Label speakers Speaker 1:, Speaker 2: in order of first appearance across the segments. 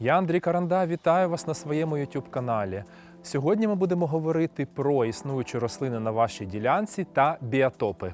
Speaker 1: Я Андрій Каранда, вітаю вас на своєму YouTube каналі. Сьогодні ми будемо говорити про існуючі рослини на вашій ділянці та біотопи.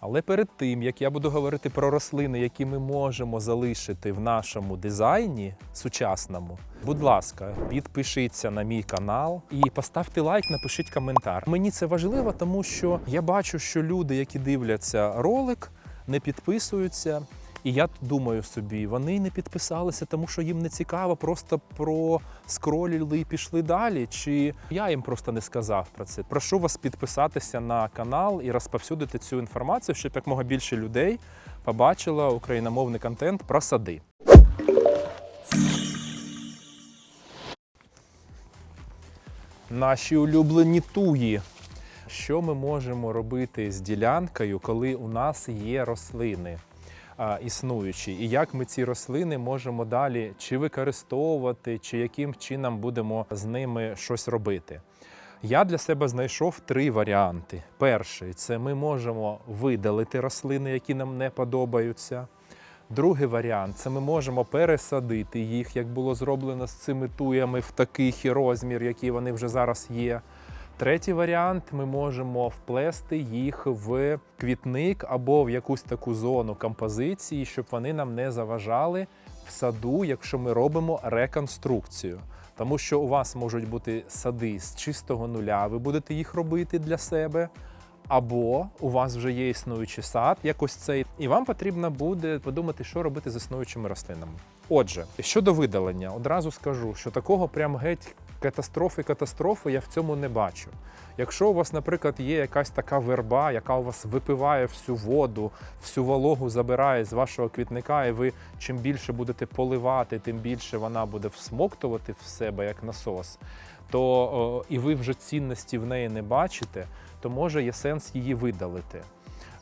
Speaker 1: Але перед тим, як я буду говорити про рослини, які ми можемо залишити в нашому дизайні сучасному, будь ласка, підпишіться на мій канал і поставте лайк, напишіть коментар. Мені це важливо, тому що я бачу, що люди, які дивляться ролик, не підписуються. І я думаю собі, вони не підписалися, тому що їм не цікаво, просто про скроліли і пішли далі. Чи я їм просто не сказав про це. Прошу вас підписатися на канал і розповсюдити цю інформацію, щоб якомога більше людей побачило україномовний контент про сади. Наші улюблені туї. Що ми можемо робити з ділянкою, коли у нас є рослини? існуючі, і як ми ці рослини можемо далі чи використовувати, чи яким чином будемо з ними щось робити. Я для себе знайшов три варіанти. Перший це ми можемо видалити рослини, які нам не подобаються. Другий варіант це ми можемо пересадити їх, як було зроблено з цими туями в такий розмір, який вони вже зараз є. Третій варіант ми можемо вплести їх в квітник або в якусь таку зону композиції, щоб вони нам не заважали в саду, якщо ми робимо реконструкцію. Тому що у вас можуть бути сади з чистого нуля, ви будете їх робити для себе. Або у вас вже є існуючий сад, якось цей, і вам потрібно буде подумати, що робити з існуючими рослинами. Отже, щодо видалення, одразу скажу, що такого прям геть катастрофи, катастрофи я в цьому не бачу. Якщо у вас, наприклад, є якась така верба, яка у вас випиває всю воду, всю вологу забирає з вашого квітника, і ви чим більше будете поливати, тим більше вона буде всмоктувати в себе як насос, то о, і ви вже цінності в неї не бачите, то може є сенс її видалити.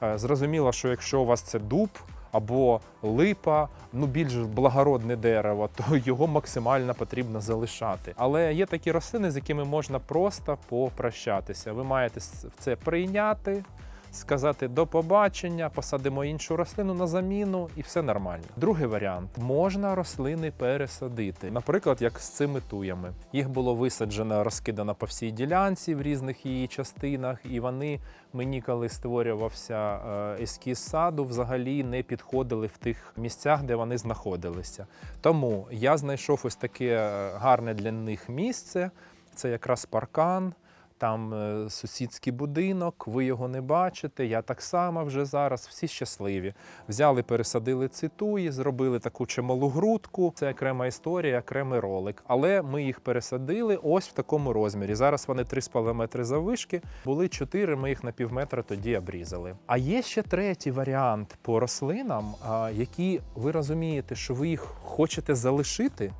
Speaker 1: Е, Зрозуміло, що якщо у вас це дуб або липа, ну більш благородне дерево, то його максимально потрібно залишати. Але є такі рослини, з якими можна просто попрощатися. Ви маєте це прийняти. Сказати до побачення, посадимо іншу рослину на заміну, і все нормально. Другий варіант можна рослини пересадити, наприклад, як з цими туями. Їх було висаджено, розкидано по всій ділянці в різних її частинах, і вони мені, коли створювався е, ескіз саду, взагалі не підходили в тих місцях, де вони знаходилися. Тому я знайшов ось таке е, гарне для них місце. Це якраз паркан. Там е, сусідський будинок, ви його не бачите. Я так само вже зараз. Всі щасливі. Взяли, пересадили цитуї, зробили таку чималу грудку. Це окрема історія, окремий ролик. Але ми їх пересадили ось в такому розмірі. Зараз вони 3,5 метри заввишки. Були 4, ми їх на півметра тоді обрізали. А є ще третій варіант по рослинам, які ви розумієте, що ви їх хочете залишити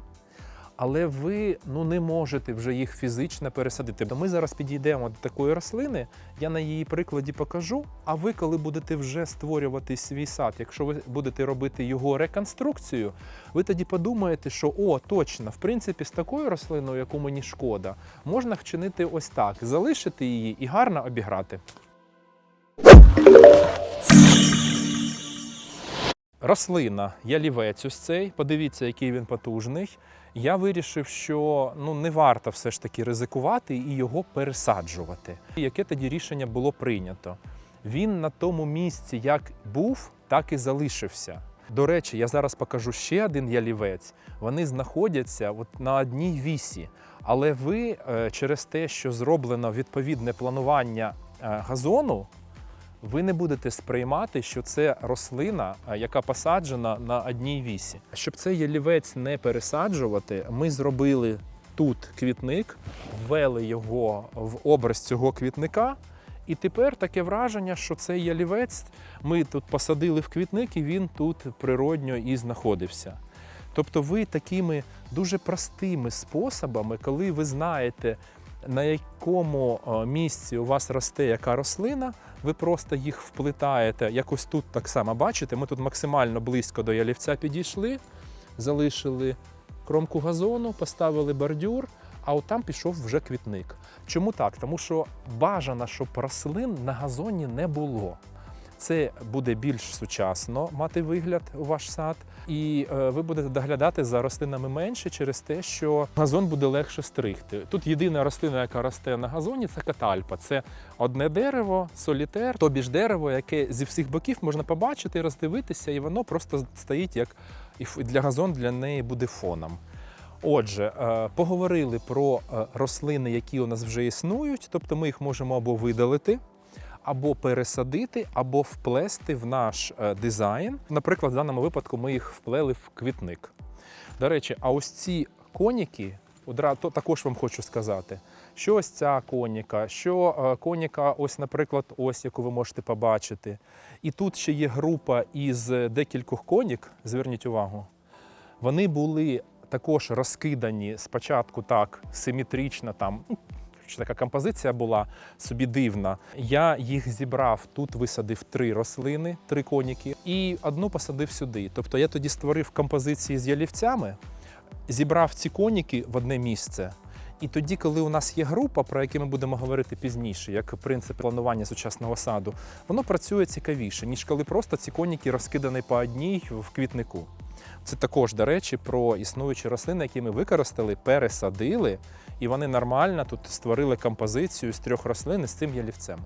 Speaker 1: але ви ну не можете вже їх фізично пересадити. То Ми зараз підійдемо до такої рослини. Я на її прикладі покажу. А ви, коли будете вже створювати свій сад, якщо ви будете робити його реконструкцію, ви тоді подумаєте, що о, точно, в принципі, з такою рослиною, яку мені шкода, можна вчинити ось так: залишити її і гарно обіграти. Рослина, ялівець ось цей. Подивіться, який він потужний. Я вирішив, що ну не варто все ж таки ризикувати і його пересаджувати. Яке тоді рішення було прийнято? Він на тому місці, як був, так і залишився. До речі, я зараз покажу ще один ялівець. Вони знаходяться от на одній вісі. Але ви е, через те, що зроблено відповідне планування е, газону, ви не будете сприймати, що це рослина, яка посаджена на одній вісі. Щоб цей ялівець не пересаджувати, ми зробили тут квітник, ввели його в образ цього квітника. І тепер таке враження, що цей ялівець ми тут посадили в квітник, і він тут природньо і знаходився. Тобто ви такими дуже простими способами, коли ви знаєте, на якому е, місці у вас росте яка рослина, ви просто їх вплитаєте. Якось тут так само бачите, ми тут максимально близько до ялівця підійшли, залишили кромку газону, поставили бордюр, а от там пішов вже квітник. Чому так? Тому що бажано, щоб рослин на газоні не було. Це буде більш сучасно мати вигляд у ваш сад, і е, ви будете доглядати за рослинами менше через те, що газон буде легше стригти. Тут єдина рослина, яка росте на газоні, це катальпа. Це одне дерево, солітер, тобі ж дерево, яке зі всіх боків можна побачити, роздивитися, і воно просто стоїть як і для газон для неї буде фоном. Отже, е, поговорили про е, рослини, які у нас вже існують, тобто ми їх можемо або видалити, або пересадити, або вплести в наш е, дизайн. Наприклад, в даному випадку ми їх вплели в квітник. До речі, а ось ці коніки, то також вам хочу сказати, що ось ця коніка, що е, коніка, ось, наприклад, ось, яку ви можете побачити. І тут ще є група із декількох конік, зверніть увагу. Вони були також розкидані спочатку так симетрично, там що така композиція була собі дивна. Я їх зібрав тут, висадив три рослини, три коніки, і одну посадив сюди. Тобто я тоді створив композиції з ялівцями, зібрав ці коніки в одне місце. І тоді, коли у нас є група, про яку ми будемо говорити пізніше, як принцип планування сучасного саду, воно працює цікавіше, ніж коли просто ці коніки розкидані по одній в квітнику. Це також, до речі, про існуючі рослини, які ми використали, пересадили, і вони нормально тут створили композицію з трьох рослин з цим ялівцем.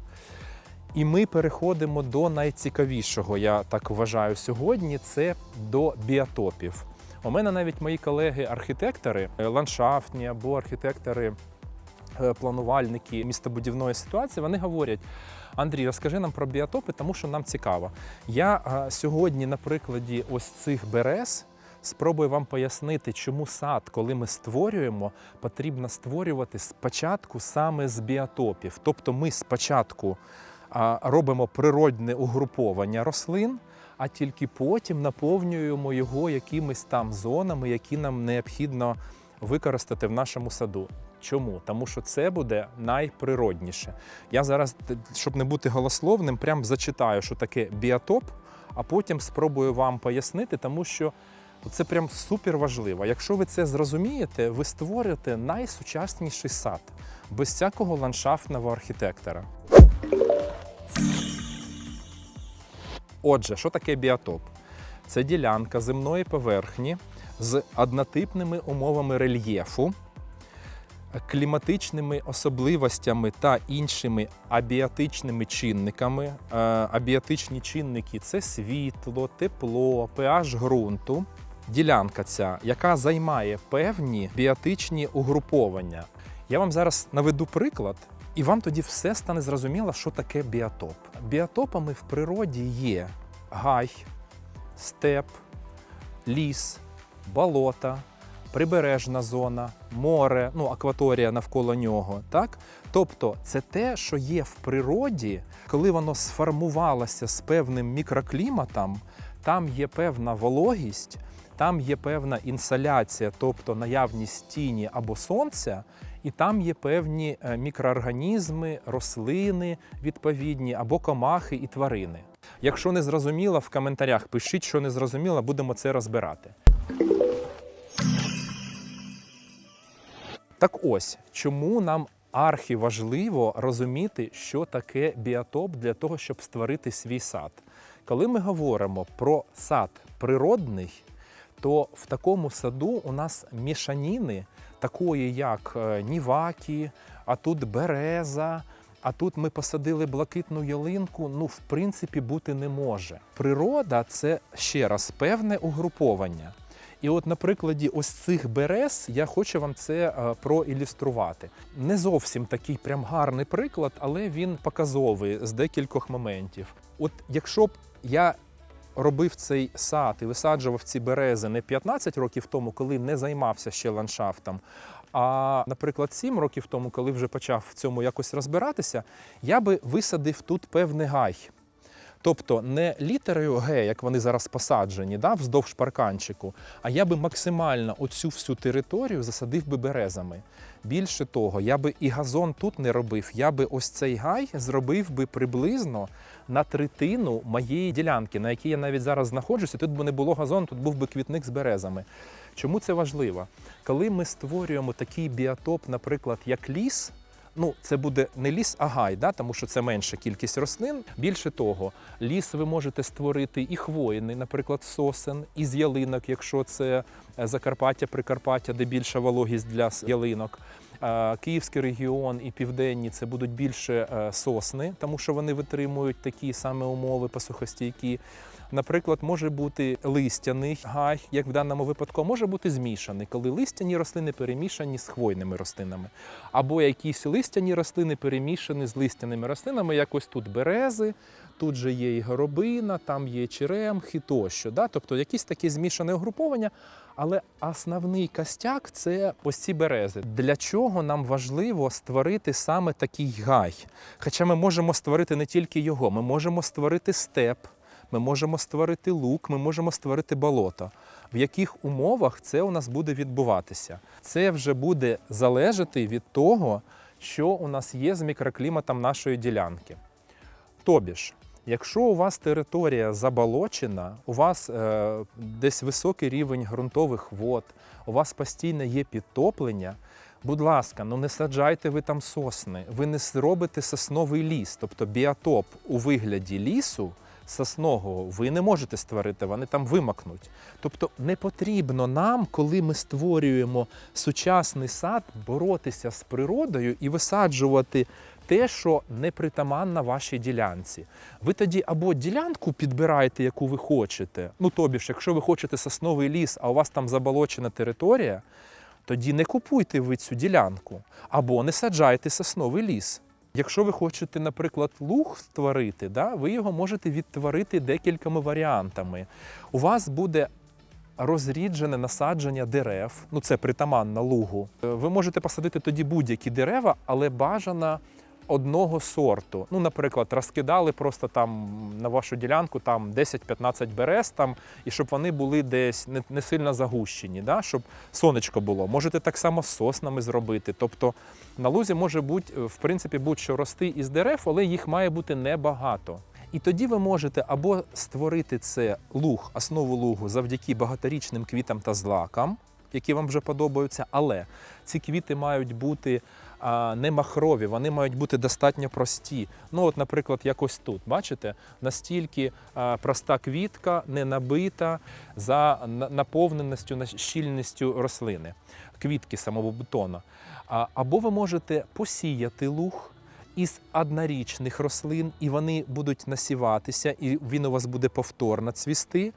Speaker 1: І ми переходимо до найцікавішого, я так вважаю, сьогодні це до біотопів. У мене навіть мої колеги-архітектори, е, ландшафтні або архітектори, е, планувальники містобудівної ситуації, вони говорять: Андрій, розкажи нам про біотопи, тому що нам цікаво. Я е, сьогодні на прикладі ось цих берез спробую вам пояснити, чому сад, коли ми створюємо, потрібно створювати спочатку саме з біотопів. Тобто ми спочатку робимо природне угруповання рослин, а тільки потім наповнюємо його якимись там зонами, які нам необхідно використати в нашому саду. Чому? Тому що це буде найприродніше. Я зараз, щоб не бути голословним, прям зачитаю, що таке біотоп, а потім спробую вам пояснити, тому що це прям супер важливо. Якщо ви це зрозумієте, ви створите найсучасніший сад без всякого ландшафтного архітектора. Отже, що таке біотоп? Це ділянка земної поверхні з однотипними умовами рельєфу, кліматичними особливостями та іншими абіатичними чинниками. Е, Абіатичні чинники це світло, тепло, pH ґрунту. Ділянка ця, яка займає певні біотичні угруповання. Я вам зараз наведу приклад, і вам тоді все стане зрозуміло, що таке біотоп. Біотопами в природі є гай, степ, ліс, болота, прибережна зона, море, ну акваторія навколо нього. Так? Тобто це те, що є в природі, коли воно сформувалося з певним мікрокліматом, там є певна вологість, там є певна інсоляція, тобто наявність тіні або сонця, і там є певні е, мікроорганізми, рослини відповідні або комахи і тварини. Якщо не зрозуміло, в коментарях пишіть, що не зрозуміло, будемо це розбирати. Так ось, чому нам архіважливо розуміти, що таке біотоп для того, щоб створити свій сад. Коли ми говоримо про сад природний, то в такому саду у нас мішаніни, такої як е, ніваки, а тут береза, а тут ми посадили блакитну ялинку. Ну, в принципі, бути не може. Природа це ще раз певне угруповання. І от на прикладі ось цих берез я хочу вам це е, проілюструвати. Не зовсім такий прям гарний приклад, але він показовий з декількох моментів. От якщо б я робив цей сад і висаджував ці берези не 15 років тому, коли не займався ще ландшафтом, а, наприклад, 7 років тому, коли вже почав в цьому якось розбиратися, я би висадив тут певний гай. Тобто не літерою Г, як вони зараз посаджені, да, вздовж парканчику, а я би максимально оцю всю територію засадив би березами. Більше того, я би і газон тут не робив, я би ось цей гай зробив би приблизно на третину моєї ділянки, на якій я навіть зараз знаходжуся. Тут би не було газону, тут був би квітник з березами. Чому це важливо? Коли ми створюємо такий біотоп, наприклад, як ліс, Ну, це буде не ліс, а гай, да? тому що це менша кількість рослин. Більше того, ліс ви можете створити і хвойний, наприклад, сосен, із ялинок, якщо це е, Закарпаття, Прикарпаття, де більша вологість для ялинок. Київський регіон і південні це будуть більше е, сосни, тому що вони витримують такі саме умови посухостійкі. Наприклад, може бути листяний гай, як в даному випадку, може бути змішаний, коли листяні рослини перемішані з хвойними рослинами, або якісь листяні рослини перемішані з листяними рослинами, як ось тут берези, тут же є і горобина, там є черемхи тощо. Да? Тобто якісь такі змішане угруповання. Але основний костяк це ось ці берези. Для чого нам важливо створити саме такий гай? Хоча ми можемо створити не тільки його, ми можемо створити степ, ми можемо створити лук, ми можемо створити болото. В яких умовах це у нас буде відбуватися? Це вже буде залежати від того, що у нас є з мікрокліматом нашої ділянки. Тобі ж, якщо у вас територія заболочена, у вас е, десь високий рівень ґрунтових вод, у вас постійно є підтоплення. Будь ласка, ну не саджайте ви там сосни, ви не зробите сосновий ліс, тобто біотоп у вигляді лісу соснового ви не можете створити, вони там вимакнуть. Тобто не потрібно нам, коли ми створюємо сучасний сад, боротися з природою і висаджувати те, що не притаманно вашій ділянці. Ви тоді або ділянку підбираєте, яку ви хочете. Ну тобі ж, якщо ви хочете сосновий ліс, а у вас там заболочена територія, тоді не купуйте ви цю ділянку або не саджайте сосновий ліс. Якщо ви хочете, наприклад, луг створити, да, ви його можете відтворити декількома варіантами. У вас буде розріджене насадження дерев, ну це притаманна лугу. Е, Ви можете посадити тоді будь-які дерева, але бажано одного сорту. Ну, наприклад, розкидали просто там на вашу ділянку там 10-15 берез, там, і щоб вони були десь не, не сильно загущені, да? щоб сонечко було. Можете так само з соснами зробити. Тобто на лузі може бути, в принципі, будь-що рости із дерев, але їх має бути небагато. І тоді ви можете або створити це луг, основу лугу завдяки багаторічним квітам та злакам, які вам вже подобаються, але ці квіти мають бути не махрові, вони мають бути достатньо прості. Ну, от, наприклад, якось тут, бачите, настільки проста квітка, не набита за на- наповненістю, щільністю рослини, квітки самого бутону. А, або ви можете посіяти луг із однорічних рослин, і вони будуть насіватися, і він у вас буде повторно цвісти.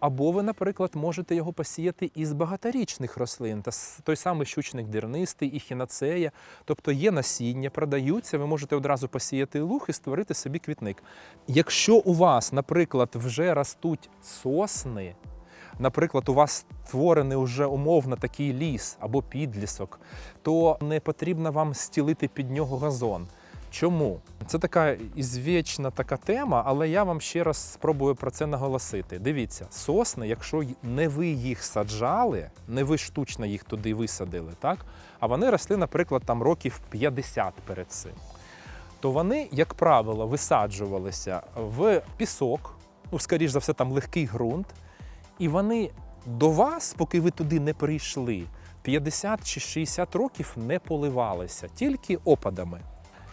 Speaker 1: Або ви, наприклад, можете його посіяти із багаторічних рослин, та той самий щучник дернистий і хінацея. Тобто є насіння, продаються, ви можете одразу посіяти луг і створити собі квітник. Якщо у вас, наприклад, вже ростуть сосни, наприклад, у вас створений вже умовно такий ліс або підлісок, то не потрібно вам стілити під нього газон. Чому? Це така ізвічна така тема, але я вам ще раз спробую про це наголосити. Дивіться, сосни, якщо не ви їх саджали, не ви штучно їх туди висадили, так? а вони росли, наприклад, там років 50 перед цим, то вони, як правило, висаджувалися в пісок, ну, скоріш за все, там легкий ґрунт, і вони до вас, поки ви туди не прийшли, 50 чи 60 років не поливалися, тільки опадами.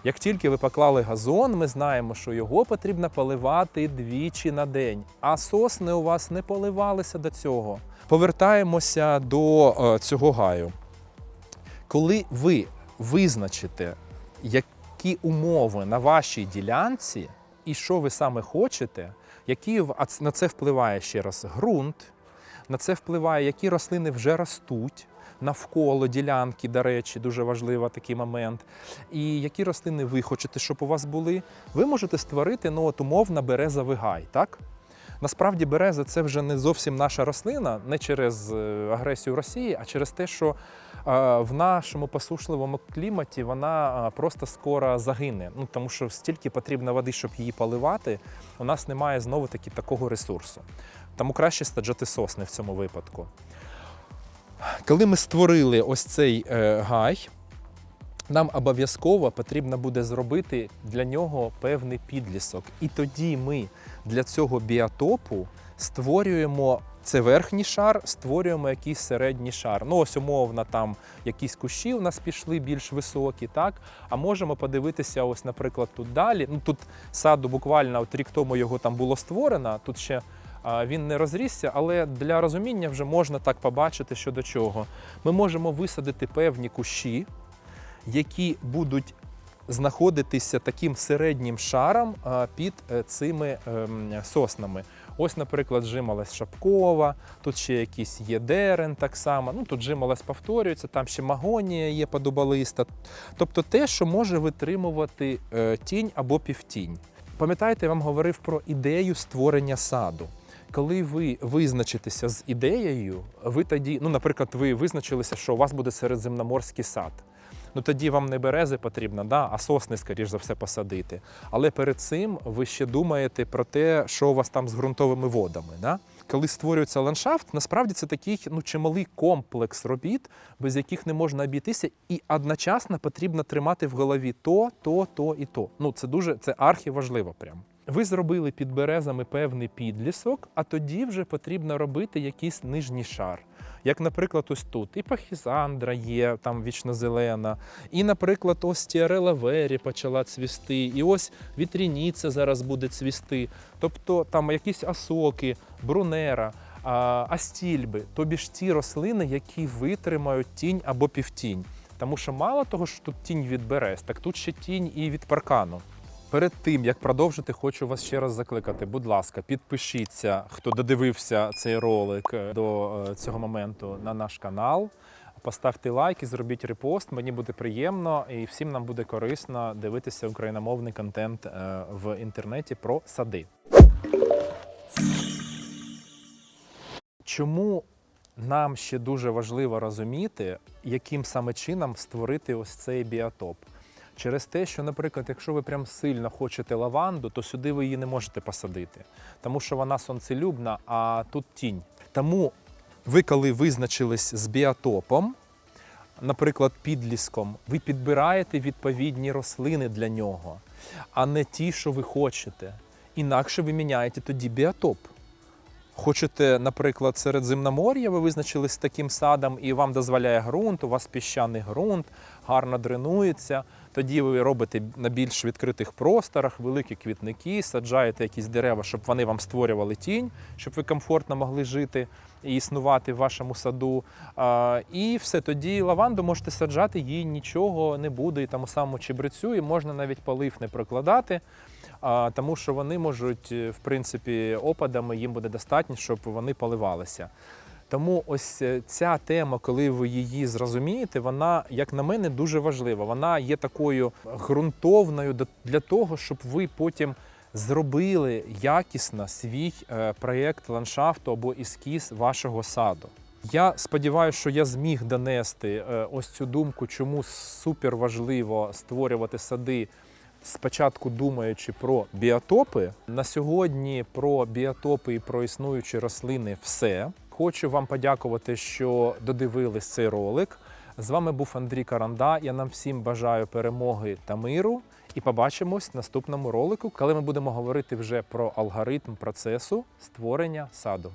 Speaker 1: Як тільки ви поклали газон, ми знаємо, що його потрібно поливати двічі на день, а сосни у вас не поливалися до цього. Повертаємося до е, цього гаю. Коли ви визначите, які умови на вашій ділянці і що ви саме хочете, які на це впливає ще раз ґрунт, на це впливає, які рослини вже ростуть навколо ділянки, до речі, дуже важливий такий момент. І які рослини ви хочете, щоб у вас були, ви можете створити ну, от, умовно березовий гай, так? Насправді береза це вже не зовсім наша рослина, не через е, агресію Росії, а через те, що в нашому посушливому кліматі вона просто скоро загине. Ну тому що стільки потрібно води, щоб її поливати. У нас немає знову таки такого ресурсу. Тому краще саджати сосни в цьому випадку. Коли ми створили ось цей е, гай, нам обов'язково потрібно буде зробити для нього певний підлісок. І тоді ми для цього біотопу створюємо це верхній шар, створюємо якийсь середній шар. Ну, ось умовно, там якісь кущі у нас пішли більш високі, так? А можемо подивитися, ось, наприклад, тут далі. Ну, тут саду буквально от рік тому його там було створено, тут ще він не розрісся, але для розуміння вже можна так побачити, що до чого. Ми можемо висадити певні кущі, які будуть знаходитися таким середнім шаром під е, цими ем, соснами. Ось, наприклад, жимолость шапкова, тут ще якийсь є дерен так само. Ну, тут жимолость повторюється, там ще магонія є подубалиста. Тобто те, що може витримувати е, тінь або півтінь. Пам'ятаєте, я вам говорив про ідею створення саду. Коли ви визначитеся з ідеєю, ви тоді, ну, наприклад, ви визначилися, що у вас буде середземноморський сад. Ну тоді вам не берези потрібно, да, а сосни, скоріш за все, посадити. Але перед цим ви ще думаєте про те, що у вас там з ґрунтовими водами. Да? Коли створюється ландшафт, насправді це такий ну, чималий комплекс робіт, без яких не можна обійтися, і одночасно потрібно тримати в голові то, то, то і то. Ну це дуже це архіважливо прям. Ви зробили під березами певний підлісок, а тоді вже потрібно робити якийсь нижній шар. Як, наприклад, ось тут і пахізандра є, там вічнозелена, і, наприклад, ось тіарела вері почала цвісти, і ось вітряніця зараз буде цвісти. Тобто там якісь осоки, брунера, астільби, тобі ж ті рослини, які витримають тінь або півтінь. Тому що мало того, що тут тінь від берез, так тут ще тінь і від паркану. Перед тим як продовжити, хочу вас ще раз закликати. Будь ласка, підпишіться, хто додивився цей ролик е, до е, цього моменту на наш канал. Поставте лайк і зробіть репост. Мені буде приємно і всім нам буде корисно дивитися україномовний контент е, в інтернеті про сади. Чому нам ще дуже важливо розуміти, яким саме чином створити ось цей біотоп? Через те, що, наприклад, якщо ви прям сильно хочете лаванду, то сюди ви її не можете посадити, тому що вона сонцелюбна, а тут тінь. Тому ви, коли визначились з біотопом, наприклад, підліском, ви підбираєте відповідні рослини для нього, а не ті, що ви хочете. Інакше ви міняєте тоді біотоп. Хочете, наприклад, Середземномор'я, ви визначились з таким садом, і вам дозволяє ґрунт, у вас піщаний ґрунт, гарно дренується. Тоді ви робите на більш відкритих просторах великі квітники, саджаєте якісь дерева, щоб вони вам створювали тінь, щоб ви комфортно могли жити і існувати в вашому саду. І все тоді лаванду можете саджати, їй нічого не буде, і тому самому чебрецю, і можна навіть полив не прокладати. Тому що вони можуть, е, в принципі, опадами їм буде достатньо, щоб вони поливалися. Тому ось е, ця тема, коли ви її зрозумієте, вона, як на мене, дуже важлива. Вона є такою ґрунтовною для того, щоб ви потім зробили якісно свій е, проєкт ландшафту або ескіз вашого саду. Я сподіваюся, що я зміг донести е, ось цю думку, чому супер важливо створювати сади спочатку думаючи про біотопи. На сьогодні про біотопи і про існуючі рослини все. Хочу вам подякувати, що додивились цей ролик. З вами був Андрій Каранда. Я нам всім бажаю перемоги та миру. І побачимось в наступному ролику, коли ми будемо говорити вже про алгоритм процесу створення саду.